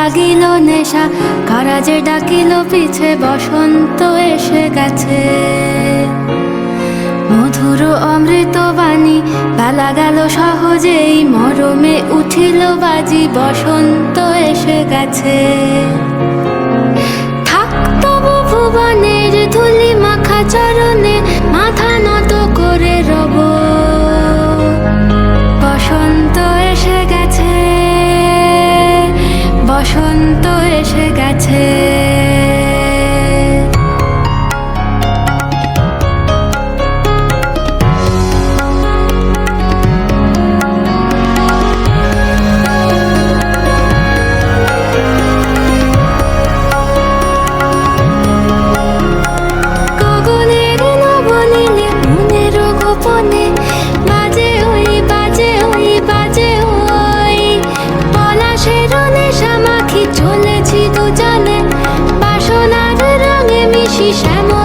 লাগিল নেশা কারা যে ডাকিল পিছে, বসন্ত এসে গেছে। মধুর অমৃত বাণী, বেলা গেল সহজেই, মরমে উঠিল বাজি, বসন্ত এসে গেছে। থাক তবু ভুবনের ধুলি মাখা চরণে নেশা মাখি চলেছি জানে বাসনার রঙে মিশি শ্যামা